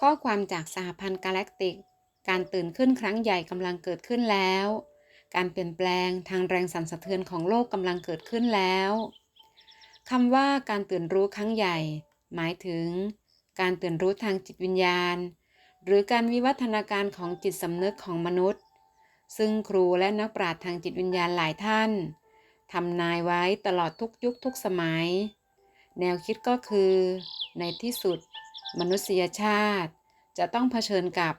ข้อความจากสหพันธ์กาแล็กติก การตื่นขึ้นครั้งใหญ่กำลังเกิดขึ้นแล้ว การเปลี่ยนแปลงทางแรงสั่นสะเทือนของโลกกำลังเกิดขึ้นแล้วคำว่าการตื่นรู้ครั้งใหญ่ หมายถึง การตื่นรู้ทางจิตวิญญาณ หรือการวิวัฒนาการของจิตสำนึกของมนุษย์ ซึ่งครูและนักปราชญ์ทางจิตวิญญาณหลายท่านทำนายไว้ตลอดทุกยุคทุกสมัย แนวคิดก็คือ ในที่สุด มนุษยชาติ จะต้องเผชิญกับ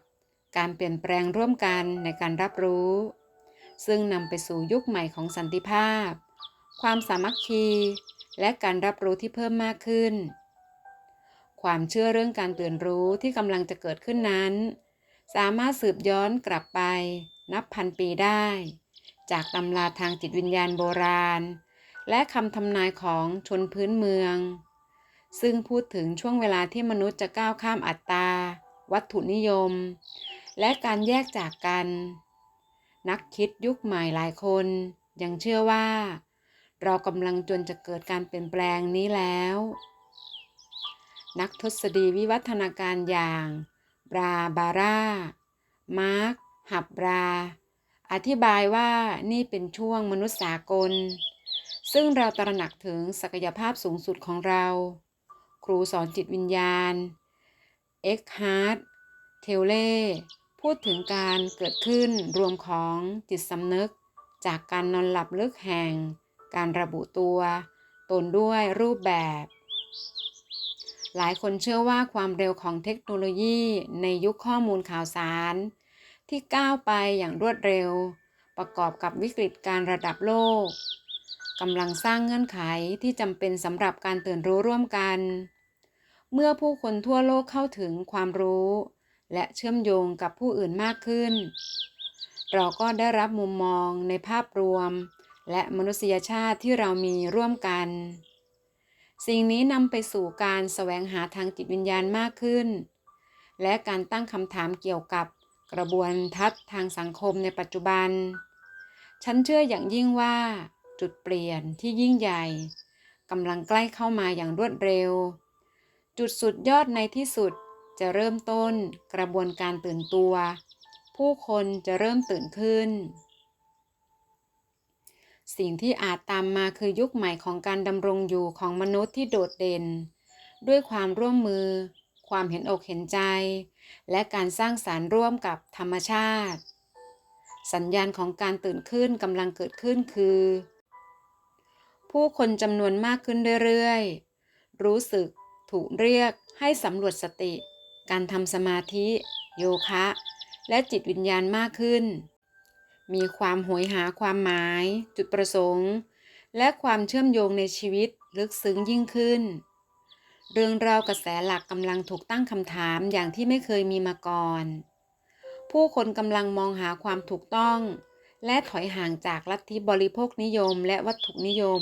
การเปลี่ยนแปลงร่วมกันในการรับรู้ ซึ่งนำไปสู่ยุคใหม่ของสันติภาพ ความสามัคคี และการรับรู้ที่เพิ่มมากขึ้น ความเชื่อเรื่องการตื่นรู้ที่กำลังจะเกิดขึ้นนั้น สามารถสืบย้อนกลับไป นับพันปีได้ จากตำราทางจิตวิญญาณโบราณ และคำทำนายของชนพื้นเมือง ซึ่งพูดถึงช่วงเวลาที่มนุษย์จะก้าวข้ามอัตตา วัตถุนิยม และการแยกจากกัน นักคิดยุคใหม่หลายคน ยังเชื่อว่า เรากำลังจนจะเกิดการเปลี่ยนแปลงนี้แล้ว นักทศดีวิวัฒนาการอย่างบราบาร่า มาร์ค หับบรา อธิบายว่านี่เป็นช่วงมนุษย์สากล ซึ่งเราตระหนักถึงศักยภาพสูงสุดของเรา ครูสอนจิตวิญญาณ เอ็กฮาร์ดเทลเล่พูดถึงการเกิดขึ้นรวมของจิตสำนึก จากการนอนหลับลึกแห่ง การระบุตัว ตนด้วยรูปแบบ หลายคนเชื่อว่าความเร็วของเทคโนโลยีในยุคข้อมูลข่าวสาร ที่ก้าวไปอย่างรวดเร็ว ประกอบกับวิกฤตการระดับโลกกำลังสร้างเงื่อนไขที่จำเป็นสำหรับการตื่นรู้ร่วมกัน เมื่อผู้คนทั่วโลกเข้าถึงความรู้ และเชื่อมโยงกับผู้อื่นมากขึ้น เราก็ได้รับมุมมองในภาพรวม และมนุษยชาติที่เรามีร่วมกัน สิ่งนี้นำไปสู่การแสวงหาทางจิตวิญญาณมากขึ้น และการตั้งคำถามเกี่ยวกับกระบวนทัศน์ทางสังคมในปัจจุบัน ฉันเชื่ออย่างยิ่งว่าจุดเปลี่ยนที่ยิ่งใหญ่กำลังใกล้เข้ามาอย่างรวดเร็ว จุดสุดยอดในที่สุดจะเริ่มต้นกระบวนการตื่นตัว ผู้คนจะเริ่มตื่นขึ้น สิ่งที่อาจตามมาคือยุคใหม่ของการดำรงอยู่ของมนุษย์ที่โดดเด่น ด้วยความร่วมมือ ความเห็นอกเห็นใจ และการสร้างสารรค์ร่วมกับธรรมชาติ สัญญาณของการตื่นขึ้นกำลังเกิดขึ้นคือ ผู้คนจำนวนมากขึ้นเรื่อยๆ รู้สึก ถูกเรียกให้สำรวจสติ การทำสมาธิ โยคะ และจิตวิญญาณมากขึ้น มีความหวยหาความหมาย จุดประสงค์ และความเชื่อมโยงในชีวิตลึกซึ้งยิ่งขึ้น เรื่องราวกระแสหลักกำลังถูกตั้งคำถามอย่างที่ไม่เคยมีมาก่อน ผู้คนกำลังมองหาความถูกต้อง และถอยห่างจากลัทธิบริโภคนิยมและวัตถุนิยม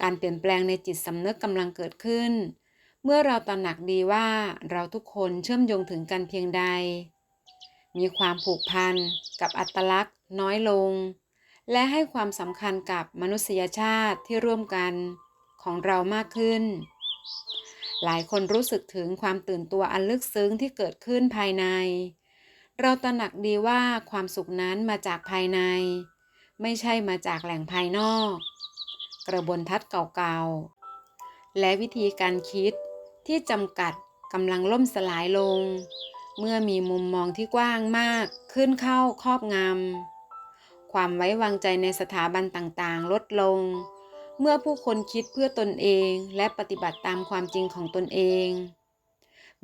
การเปลี่ยนแปลงในจิตสำนึกกำลังเกิดขึ้น เมื่อเราตระหนักดีว่าเราทุกคนเชื่อมโยงถึงกันเพียงใด มีความผูกพันกับอัตลักษณ์ น้อยลง และให้ความสำคัญกับมนุษยชาติที่ร่วมกันของเรามากขึ้น หลายคนรู้สึกถึงความตื่นตัวอันลึกซึ้งที่เกิดขึ้นภายใน เราตระหนักดีว่าความสุขนั้นมาจากภายใน ไม่ใช่มาจากแหล่งภายนอก กระบวนทัศน์เก่าๆ และวิธีการคิดที่จำกัดกำลังล่มสลายลง เมื่อมีมุมมองที่กว้างมากขึ้นเข้าครอบงำความไว้วางใจในสถาบันต่างๆ ลดลง เมื่อผู้คนคิดเพื่อตนเองและปฏิบัติตามความจริงของตนเอง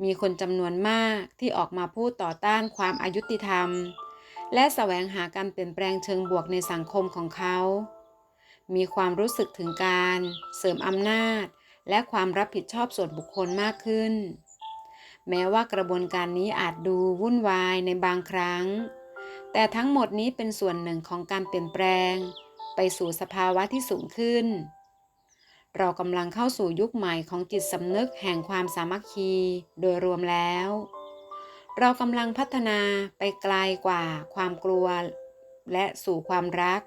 มีคนจำนวนมากที่ออกมาพูดต่อต้านความอายุติธรรม และแสวงหาการเปลี่ยนแปลงเชิงบวกในสังคมของเขา มีความรู้สึกถึงการเสริมอำนาจ และความรับผิดชอบส่วนบุคคลมากขึ้น แม้ว่ากระบวนการนี้อาจดูวุ่นวายในบางครั้ง แต่ทั้งหมดนี้เป็นส่วนหนึ่งของการเปลี่ยนแปลง ไปสู่สภาวะที่สูงขึ้น เรากำลังเข้าสู่ยุคใหม่ของจิตสำนึกแห่งความสามัคคีโดยรวมแล้วเรากำลังพัฒนาไปไกลกว่าความกลัว และสู่ความรัก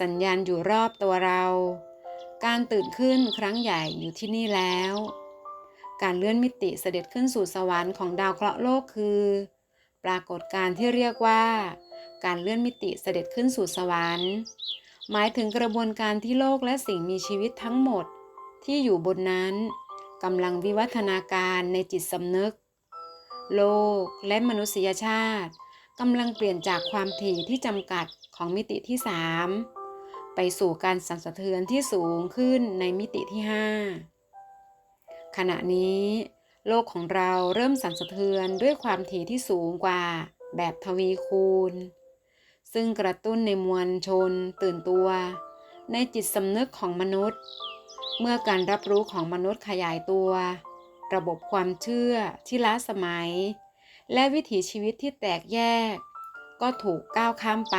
สัญญาณอยู่รอบตัวเรา การตื่นขึ้นครั้งใหญ่อยู่ที่นี่แล้ว การเลื่อนมิติเสด็จขึ้นสู่สวรรค์ของดาวเคราะห์โลกคือ ปรากฏการณ์ที่เรียกว่า การเลื่อนมิติเสด็จขึ้นสู่สวรรค์ หมายถึงกระบวนการที่โลกและสิ่งมีชีวิตทั้งหมดที่อยู่บนนั้นกำลังวิวัฒนาการในจิตสำนึก โลกและมนุษยชาติกำลังเปลี่ยนจากความถี่ที่จำกัดของมิติที่ 3 ไปสู่การสั่นสะเทือนที่สูงขึ้นในมิติที่ 5 ขณะนี้ โลกของเราเริ่มสั่นสะเทือนด้วยความถี่ที่สูงกว่าแบบทวีคูณ ซึ่งกระตุ้นในมวลชนตื่นตัว ในจิตสำนึกของมนุษย์ เมื่อการรับรู้ของมนุษย์ขยายตัว ระบบความเชื่อที่ล้าสมัย และวิถีชีวิตที่แตกแยก ก็ถูกก้าวข้ามไป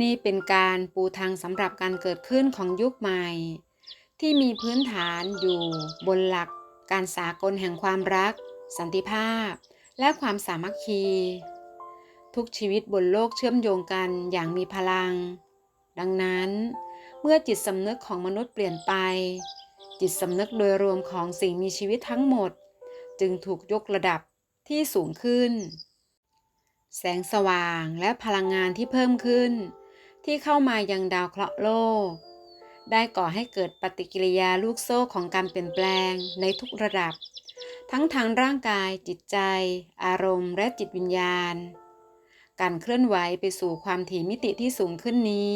นี่เป็นการปูทางสำหรับการเกิดขึ้นของยุคใหม่ ที่มีพื้นฐานอยู่บนหลักการสากลแห่งความรัก สันติภาพ และความสามัคคี ทุกชีวิตบนโลกเชื่อมโยงกันอย่างมีพลัง ดังนั้น เมื่อจิตสำนึกของมนุษย์เปลี่ยนไป จิตสำนึกโดยรวมของสิ่งมีชีวิตทั้งหมด จึงถูกยกระดับที่สูงขึ้น แสงสว่างและพลังงานที่เพิ่มขึ้น ที่เข้ามายังดาวเคราะห์โลก ได้ก่อให้เกิดปฏิกิริยาลูกโซ่ของการเปลี่ยนแปลงในทุกระดับ ทั้งทางร่างกายจิตใจ อารมณ์ และจิตวิญญาณ การเคลื่อนไหวไปสู่ความถี่มิติที่สูงขึ้นนี้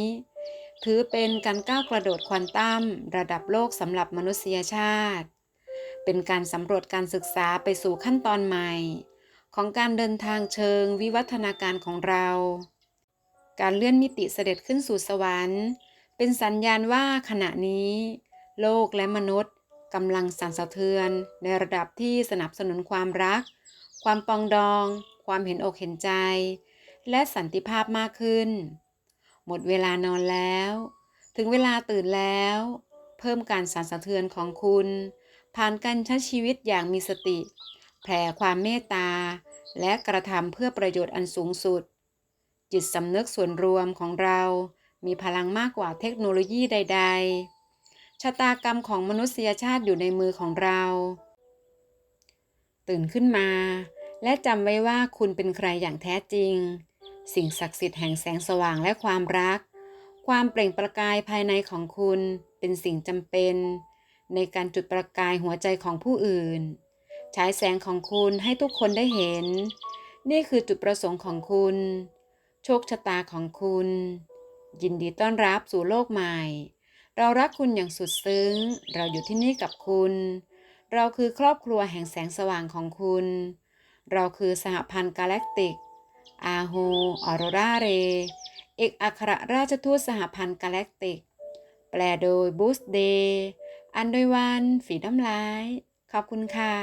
ถือเป็นการก้าวกระโดดควอนตัมระดับโลกสำหรับมนุษยชาติ เป็นการสำรวจการศึกษาไปสู่ขั้นตอนใหม่ ของการเดินทางเชิงวิวัฒนาการของเรา การเลื่อนมิติเสด็จขึ้นสู่สวรรค์ เป็นสัญญาณว่าขณะนี้ โลกและมนุษย์กำลังสั่นสะเทือน ในระดับที่สนับสนุนความรัก ความปองดอง ความเห็นอกเห็นใจ และสันติภาพมากขึ้น หมดเวลานอนแล้ว ถึงเวลาตื่นแล้ว เพิ่มการสั่นสะเทือนของคุณ ผ่านการใช้ชีวิตอย่างมีสติ แผ่ความเมตตา และกระทำเพื่อประโยชน์อันสูงสุด จิตสำนึกส่วนรวมของเรามีพลังมากกว่าเทคโนโลยีใด ๆ ชะตากรรมของมนุษยชาติอยู่ในมือของเรา ตื่นขึ้นมา และจำไว้ว่าคุณเป็นใครอย่างแท้จริง สิ่งศักดิ์สิทธิ์แห่งแสงสว่างและความรัก ความเปล่งประกายภายในของคุณเป็นสิ่งจำเป็น ในการจุดประกายหัวใจของผู้อื่น ฉายแสงของคุณให้ทุกคนได้เห็น นี่คือจุดประสงค์ของคุณ โชคชะตาของคุณ ยินดีต้อนรับสู่โลกใหม่ เรารักคุณอย่างสุดซึ้ง เราอยู่ที่นี่กับคุณ เราคือครอบครัวแห่งแสงสว่างของคุณ เราคือสหพันธ์กาแล็กติก อาโฮออโรราเร เอกอัครราชทูตสหพันธ์กาแล็กติก แปลโดยบูสเดย์อันโดยวัน ฝีน้ำลาย ขอบคุณค่ะ